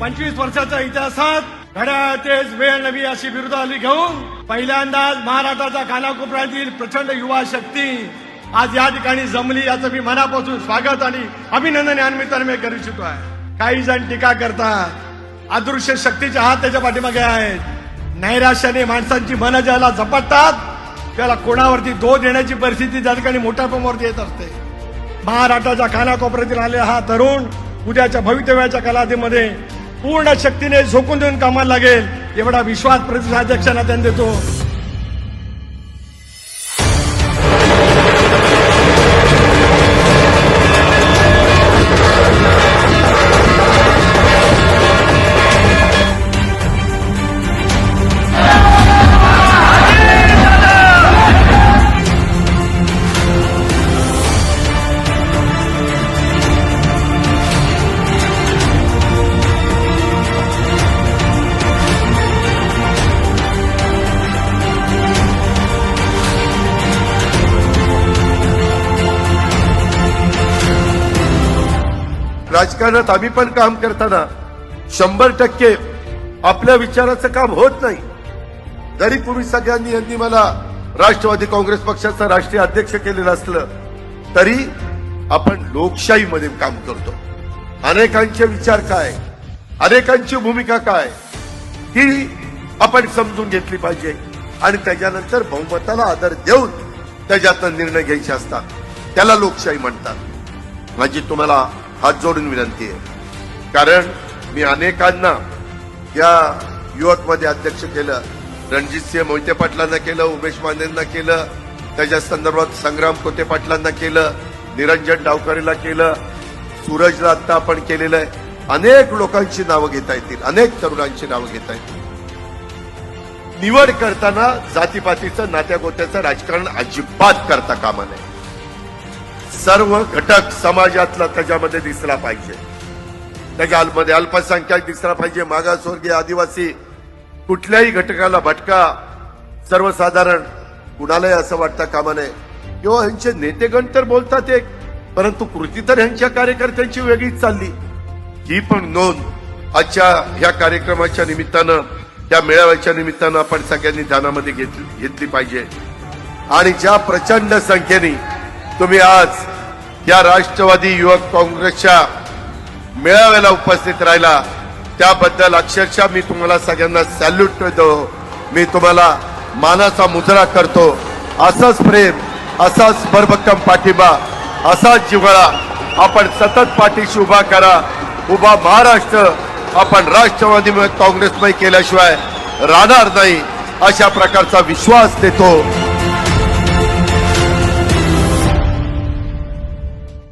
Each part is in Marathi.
पंचवीस वर्षाच्या इतिहासात घड्या तेच वेळ नवी अशी बिरुद आली घेऊन पहिल्यांदाच महाराष्ट्राच्या कानाकोपऱ्यातील प्रचंड युवा शक्ती आज या ठिकाणी जमली याचं मी मनापासून स्वागत आणि अभिनंदन या निमित्ताने मी करू इच्छितो आहे. काही जण टीका करतात. अदृश्य शक्तीचे हात त्याच्या पाठीमागे आहेत. नैराश्याने माणसांची मन ज्याला झपटतात त्याला कोणावरती दोष देण्याची परिस्थिती त्या ठिकाणी मोठ्या प्रमाणावरती येत असते. महाराष्ट्राच्या कानाकोपऱ्यातील आलेला हा तरुण उद्याच्या भवितव्याच्या कलातीमध्ये पूर्ण शक्तीने झोकून देऊन कामाला लागेल. एवढा विश्वास प्रदेशाध्यक्षांना त्यांनी देतो. राजकारणात आम्ही पण काम करताना शंभर टक्के आपल्या विचाराचं काम होत नाही. जरी तुम्ही सगळ्यांनी यांनी मला राष्ट्रवादी काँग्रेस पक्षाचा राष्ट्रीय अध्यक्ष केलेलं असलं तरी आपण लोकशाहीमध्ये काम करतो. अनेकांचे विचार काय? अनेकांची भूमिका काय? ही आपण समजून घेतली पाहिजे. आणि त्याच्यानंतर बहुमताला आदर देऊन त्याच्यातनं निर्णय घ्यायचे असतात. त्याला लोकशाही म्हणतात. माझी तुम्हाला हात जोडून विनंती आहे. कारण मी अनेकांना या युवकमध्ये अध्यक्ष केलं रणजितसिंह मोहिते पाटलांना केलं उमेश मांदेंना केलं त्याच्या संदर्भात संग्राम कोते पाटलांना केलं निरंजन डावकरेला केलं सूरजला आता आपण केलेलं आहे. अनेक लोकांची नावं घेता येतील अनेक तरुणांची नावं घेता येतील. निवड करताना जातीपातीचं नात्यागोत्याचं राजकारण अजिबात करता कामा नये. सर्व घटक समाजातला त्याच्यामध्ये दिसला पाहिजे. त्याच्यामध्ये अल्पसंख्याक दिसला पाहिजे. मागासवर्गीय आदिवासी कुठल्याही घटकाला भटका. सर्वसाधारण कुणालाही असं वाटतं कामा नये किंवा ह्यांचे नेतेगण तर बोलतात एक परंतु कृती तर ह्यांच्या कार्यकर्त्यांची वेगळीच चालली. ही पण नोंद आजच्या ह्या कार्यक्रमाच्या निमित्तानं त्या मेळाव्याच्या निमित्तानं आपण सगळ्यांनी ध्यानामध्ये घेतली घेतली पाहिजे. आणि ज्या प्रचंड संख्येने तुम्ही आज या राष्ट्रवादी युवक काँग्रेसच्या मेळाव्याला उपस्थित राहिला. त्याबद्दल अक्षरशः मी तुम्हाला सगळ्यांना सॅल्यूट देतो मी तुम्हाला मानाचा मुजरा करतो. असंच प्रेम असाच भरभक्कम पाठिंबा असाच जिव्हाळा. आपण सतत पाठीशी उभा करा. उभा महाराष्ट्र आपण राष्ट्रवादी काँग्रेसमय केल्याशिवाय राहणार नाही अशा प्रकारचा विश्वास देतो.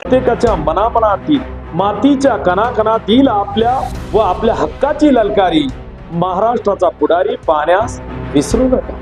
प्रत्येकाच्या मनामनातील मातीच्या कणाकणातील आपल्या व आपल्या हक्काची ललकारी महाराष्ट्राचा पुढारी पाहण्यास विसरू नका.